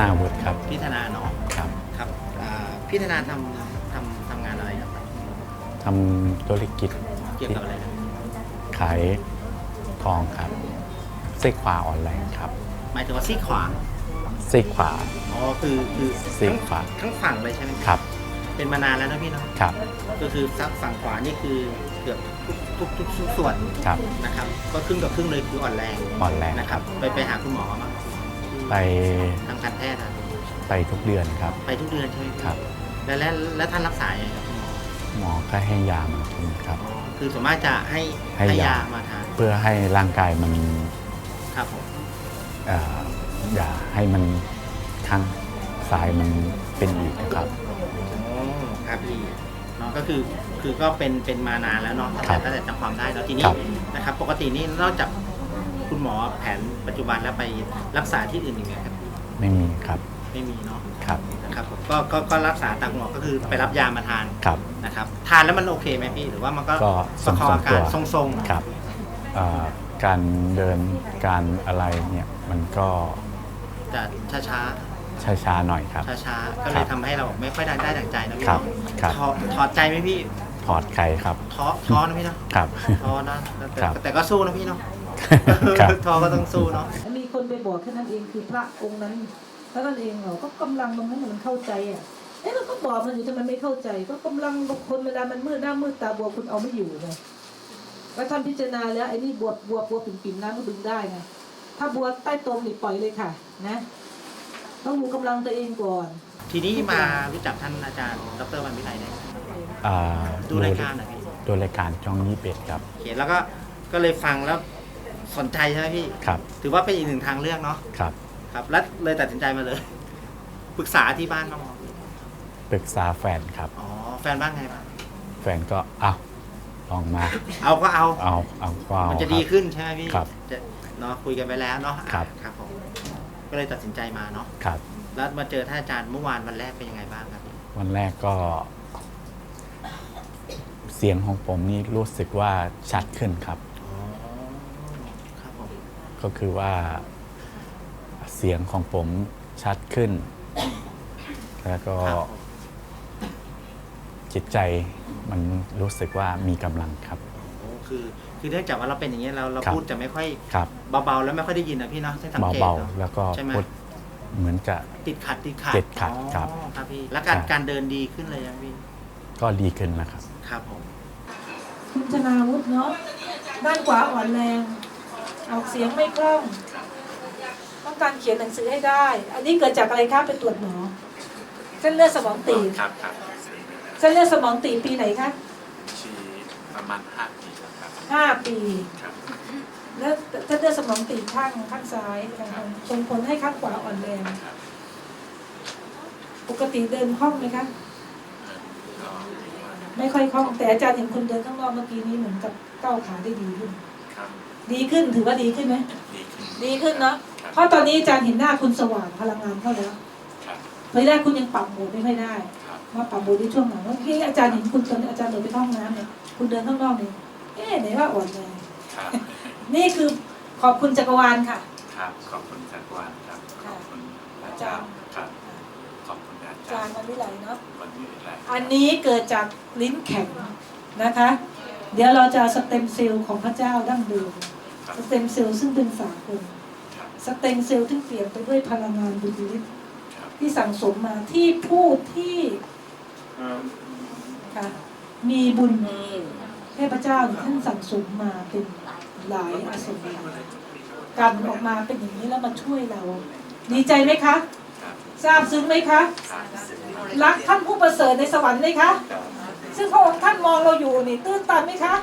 นาวุฒิครับพี่ธนาเนาะครับครับอ่าพี่ธนาทำทำทำงานอะไรครับทำธุรกิจเกี่ยวกับอะไรครับขายทองครับซีกขวาออนไลน์ครับ หมายถึงว่าซีกขวาซีกขวาอ๋อคือคือซีกขวาทั้งฝั่งเลยใช่ไหมครับ เป็นมานานแล้วนะพี่เนาะครับ ก็คือซักฝั่งขวานี่คือเกือบทุกทุกทุกทุกส่วนครับนะครับ ก็ครึ่งกับครึ่งเลยคืออ่อนแรงอ่อนแรงนะครับ ไปไปหาคุณหมอมา ไปทางการแพทย์อะไปทุกเดือนครับ ไปทุกเดือนใช่ไหมพี่ครับ แล้วแล้วแล้วท่านรักษาอย่างไรครับคุณหมอหมอก็ให้ยามากินครับ อ๋อคือส่วนมากจะให้ให้ยามาทานเพื่อให้ร่างกายมันครับผมเอ่ออย่าให้มันข้างซ้ายมันเป็นอีกนะครับ อ๋อครับพี่เนาะก็คือคือก็เป็นเป็นมานานแล้วเนาะตั้งครัแต่บตั้งแต่จำความได้แล้วทีนี้ครับนะครับ ปกตินี่นอกจากคุณ หมอแผนปัจจุบันแล้วไปรักษาที่อื่นอีกไหมครับ ไม่มีครับ ไม่มีเนาะครับ นะครับผมก็ก็ก็รักษาตามหมอก็คือไปรับยามาทานครับ นะครับ ทานแล้วมันโอเคไหมพี่ หรือว่ามันก็ก็ประคองอาการทรงทรงๆ ครับเอ่อการเดินการอะไรเนี่ยมันก็จะช้าช้าช้าๆหน่อยครับ ช้าช้าๆก็เลครัยบทำให้เราไม่ค่อยได้ได้ดั่งใจนะพี่ครับเนาะครับ ถอดถอดใจไหมพี่ถอดไข่ครับท้อท้อนะพี่เนาะครับ ท้อนะแต่ครับ แต่ก็สู้นะพี่เนาะ ครับ ท้อก็ต้องสู้เนาะ มีคนไปบอกแค่นั้นเองคือพระองค์นั้น แล้วนั่นเองเหรอก็กำลังตรงนั้นมันเข้าใจอะเอ๊ะเราก็บอกมันอยู่ทำไมไม่เข้าใจ ก็กำลังบางคนเวลามันมืดหน้ามืดตาบวมคุณเอาไม่อยู่ไงแล้วท่านพิจารณาแล้วไอ้นี่บวบบวบบวบปิ่มปิ่มๆน้ำก็ดึงได้ไงถ้าบวบใต้ตรงนี่ปล่อยเลยค่ะ นะต้องดูกำลังตัวเองก่อน ทีนี้มารู้จักท่านอาจารย์ ดรวันวิไลได้ไงอ่าดูรายการหน่อยพี่ดูรายการช่องยี่เป็ดครับ เขียนแล้วก็ก็เลยฟังแล้ว สนใจใช่ไหมพี่ ครับถือว่าเป็นอีกหนึ่งทางเลือกเนาะครับครับแล้วเลยตัดสินใจมาเลยปรึกษาที่บ้านบ้างไหมปรึกษาแฟนครับ อ๋อแฟนบ้างไงบ้างแฟนก็เอาลองมา เอาก็เอา เอาเอาก็เอามันจะคดีรับขึ้นใช่ไหมพี่ครับจะเนาะคุยกันไปแล้วเนาะครับ ครับผมก็เลยตัดสินใจมาเนาะครับ แล้วมาเจอท่านอาจารย์เมื่อวานวันแรกเป็นยังไงบ้างครับพี่วันแรกก็ เสียงของผมนี่รู้สึกว่าชัดขึ้นครับอ๋อครับผม ก็คือว่าเสียงของผมชัดขึ้น แล้วก็ครับผมจิตใจมันรู้สึกว่ามีกำลังครับ โอ้คือ คือเนื่องจากว่าเราเป็นอย่างนี้ยเราเราครับ พูดจะไม่ค่อยครับเบาๆ แล้วไม่ค่อยได้ยินนะพี่เนาะใช่สังเกตเบาเนอะๆแล้วก็ใช่ไหม พูดเหมือนจะ ติดขัดติดขัดติดขัดอ๋อครับครับพี่แล้วการใช่การเดินดีขึ้นเลยยังพี่ก็ดีขึ้นนะครับ ครับผม คุณชนาวุฒิเนาะด้านขวาอ่อนแรง ออกเสียงไม่คล่อง ต้องการเขียนหนังสือให้ได้ อันนี้เกิดจากอะไรครับไปตรวจหมอเส้นเลือดสมองตีบครับครับเส้นเลือดสมองตีบปีไหนคะชีประมาณห้าปีแล้วครับห้าปี ครับแล้วเส้นเลือดสมองตีบข้างข้างซ้ายส่งผลให้ข้างขวาอ่อนแรงครับปกติเดินคล่องไหมคะเอ่อก็ถือว่าไม่ค่อยคล่องแต่อาจารย์เห็นคุณเดินข้างนอกเมื่อกี้นี้เหมือนกับก้าวขาได้ดีขึ้นครับ ดีขึ้นถือว่าดีขึ้นไหมดีขึ้น ดีขึ้นเนาะครับ เพราะตอนนี้อาจารย์เห็นหน้าคุณสว่างพลังงานเข้าแล้วครับตอนแรกคุณยังปรับโหมดไม่ค่อยได้ครับมาปรับโหมดในช่วงหลังเมื่อกี้อาจารย์เห็นคุณตอนอาจารย์เดินไปเข้าห้องน้ำเนี่ยคุณเดินข้างนอกเนี่ยเอ๊ะไหนว่าอ่อนแรงครับนี่คือขอบคุณจักรวาลค่ะ ครับขอบคุณจักรวาลครับขอบคุณพระเจ้าครับขอบคุณอาอาจาจารรย์ย์มันวิไลเนาะ วันนี้แหละอันนี้เกิดจากลิ้นแข็งนะคะ เดี๋ยวเราจะเอาสเต็มเซลล์ของพระเจ้าดั้งเดิมครับ สเต็มเซลล์ซึ่งเป็นสากลครับสเต็มเซลล์ที่เปลี่ยนไปด้วยพลังงานบุญฤทธิ์ครับที่สั่งสมมาที่ผู้ที่ค่ะมีบุญเทพเจ้าเนี่ยท่านสั่งสมมาเป็นหลายอาสมกันออกมาเป็นอย่างนี้แล้วมาช่วยเรา ดีใจไหมคะครับทราบซึ้งไหมคะครับรักท่านผู้ประเสริฐในสวรรค์ไหมคะ ซึ่งพระองค์ท่านมองเราอยู่นี่ตื้นตันไหมคะ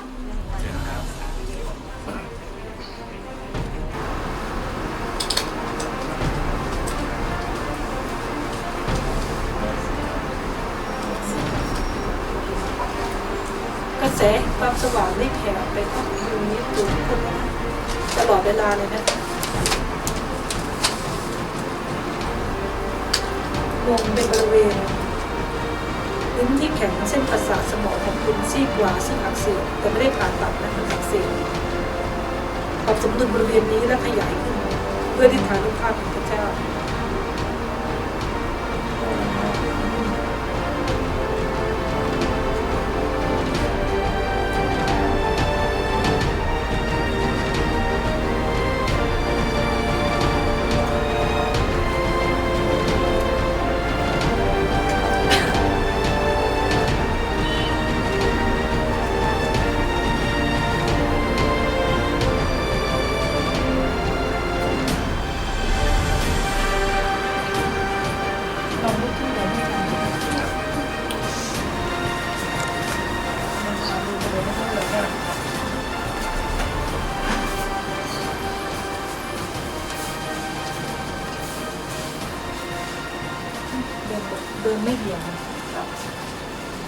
กระแสความสว่างได้แผ่ไปทั่วภูมิทุกคนตลอดเวลาเลยนะคะลงในบริเวณลิ้นที่แข็งเส้นประสาทสมองของคุณซีกขวาซึ่งอักเสบแต่ไม่ได้ผ่าตัดนะมันอักเสบปรับสมดุลบริเวณนี้และขยายขึ้นด้วยทิศทางรูปภาพของพระเจ้า นไม่เบี่ยง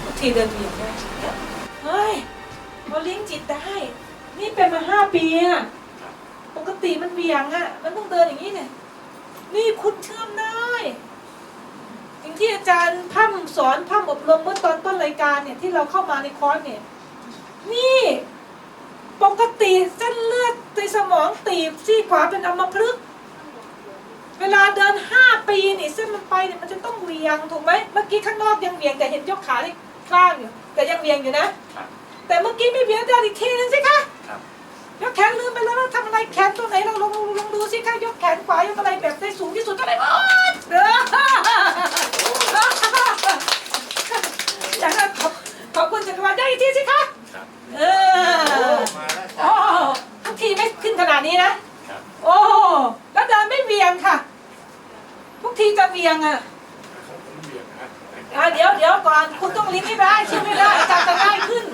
ทุกทีเดินเบี่ยงได้เฮ้ยพอเลี้ยงจิตได้ นี่เป็นมาห้าปีอะปกติมันเบี่ยงอะมันต้องเดินอย่างนี้เนี่ยนี่คุณเชื่อมได้สิ่างที่อาจารย์พร่ำสอนพร่ำอบรมเมื่อตอนต้นรายการเนี่ยที่เราเข้ามาในคอร์สเนี่ย นี่ปกติเส้นเลือดในสมองตีบซี่ขวาเป็นอัมพฤกษ์ เวลาเดินห้าปีนี่เส้นมันไปเนี่ยมันจะต้องเหวียงถูกไหมเมื่อกี้ข้างนอกยังเหวียงแต่เห็นยกขาได้ข้างอยู่ แต่ยังเหวียงอยู่นะ ครับแต่เมื่อกี้ไม่เหวียงเดินอีกทีนึงสิคะครับยกแขนลืมไปแล้วว่าทำอะไรแขนตัวไหนเราลองลองลองดูสิคะยกแขนขวายกอะไรแบบได้สูงที่สุดเท่าไหร่บ้างเด้ออย่างนั้นขอบขอบคุณจักรวาลได้อีกทีสิคะครับ เออโอ้ทุกทีไม่ขึ้นขนาดนี้นะ ครับ โอ้แล้วเดินไม่เวียงค่ะ ทุกทีจะเวียง อะอะเดี๋ยวเดี๋ยวก่อน คุณต้องลิ้นให้ได้ชิมให้ได้อาจารย์จะได้ขึ้น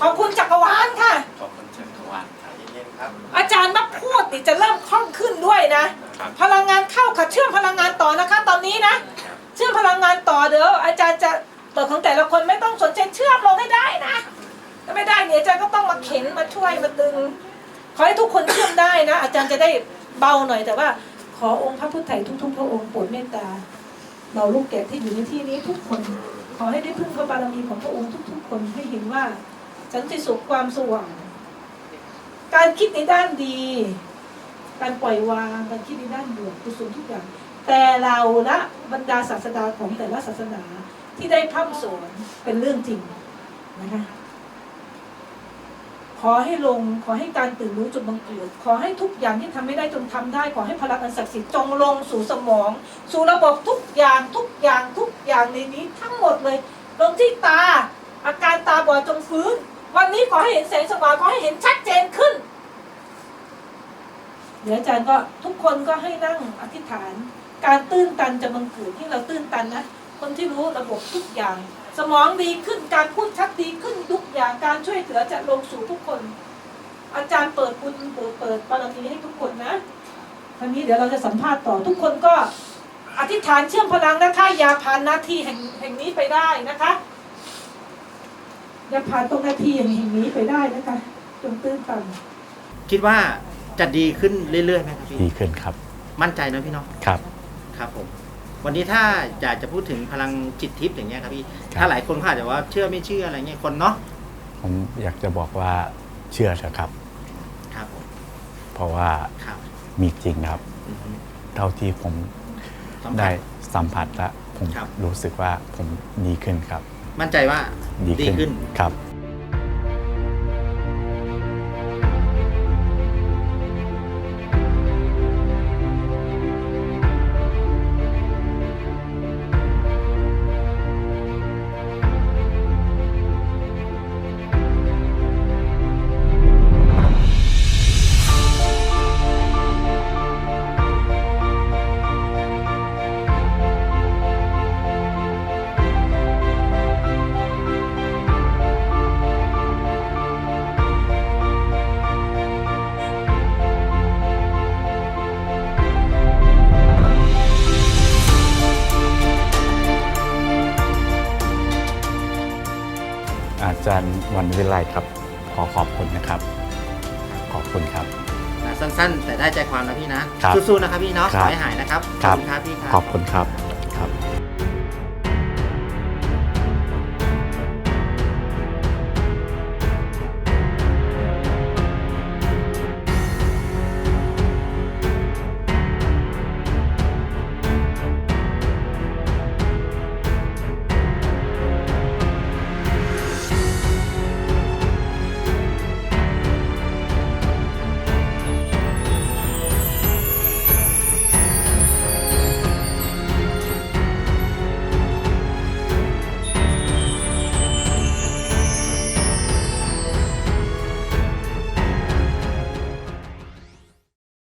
ขอบคุณจักรวาลค่ะ ขอบคุณเชิญทวารครับ อาจารย์มาพูดนี่จะเริ่มคล่องขึ้นด้วยนะ ครับพลังงานเข้าค่ะเชื่อมพลังงานต่อนะคะ ตอนนี้นะครับเชื่อมพลังงานต่อเดี๋ยวอาจารย์จะเปิดของแต่ละคนไม่ต้องสนใจเชื่อมลงให้ได้นะถ้าไม่ได้เนี่ยอาจารย์ก็ต้องมาเข็นมาช่วยมาดึง ขอให้ทุกคนเชื่อมได้นะ อาจารย์จะได้เบาหน่อยแต่ว่า ขอองค์พระพุทธไตรทุกๆ พระองค์โปรดเมตตา เราลูกแกะที่อยู่ในที่นี้ทุกคน ขอให้ได้พึ่งพระบารมีของพระองค์ทุก ๆ คนให้เห็นว่าสันติสุขความสว่าง การคิดในด้านดี การปล่อยวางการคิดในด้านบวกกุศลทุกอย่าง แต่เราละบรรดาศาสดาของแต่ละศาสนาที่ได้พร่ำสอนเป็นเรื่องจริงนะคะ ขอให้ลงขอให้การตื่นรู้จงบังเกิดขอให้ทุกอย่างที่ทำไม่ได้จงทำได้ ขอให้พลังอันศักดิ์สิทธิ์จงลงสู่สมอง สู่ระบบทุกอย่างทุกอย่างทุกอย่างในนี้ทั้งหมดเลย ลงที่ตา อาการตาบอดจงฟื้น วันนี้ขอให้เห็นแสงสว่างขอให้เห็นชัดเจนขึ้น เดี๋ยวอาจารย์ก็ทุกคนก็ให้นั่งอธิษฐาน การตื้นตันจะบังเกิดที่เราตื้นตันนะคนที่รู้ระบบทุกอย่าง สมองดีขึ้นการพูดชัดดีขึ้นทุกอย่างการช่วยเหลือจะลงสู่ทุกคน อาจารย์เปิดบุญเปิดเปิดบารมีให้ทุกคนนะทีนี้เดี๋ยวเราจะสัมภาษณ์ต่อทุกคนก็อธิษฐานเชื่อมพลังนะคะอย่าผ่านนาทีแห่งแห่งนี้ไปได้นะคะอย่าผ่านตรงนาทีแห่งนี้ไปได้นะคะจงตื้นตันคิดว่าจะดีขึ้นเรื่อยๆไหมครับพี่ดีขึ้นครับ มั่นใจนะพี่เนาะครับ ครับผม วันนี้ถ้าอยากจะพูดถึงพลังจิตทิพย์อย่างเงี้ยครับพี่ ครับ ถ้าหลายคนเขาอาจจะว่าเชื่อไม่เชื่ออะไรเงี้ยคนเนาะ ผมอยากจะบอกว่าเชื่อเถอะครับ ครับผมเพราะว่าครับมีจริงครับ อือฮึเท่าที่ผมสัมผัส ได้สัมผัสและผมครับ รู้สึกว่าผมดีขึ้นครับ มั่นใจว่าดีขึ้นครับ จารย์วันวิไลครับ ขอขอบคุณนะครับ ขอบคุณครับสั้นๆ แต่ได้ใจความนะพี่นะครับสู้ๆนะครับพี่เนาะครัขบอให้หายนะครับครับ ขอบคุณครับพี่ครับ ขอบคุณครับ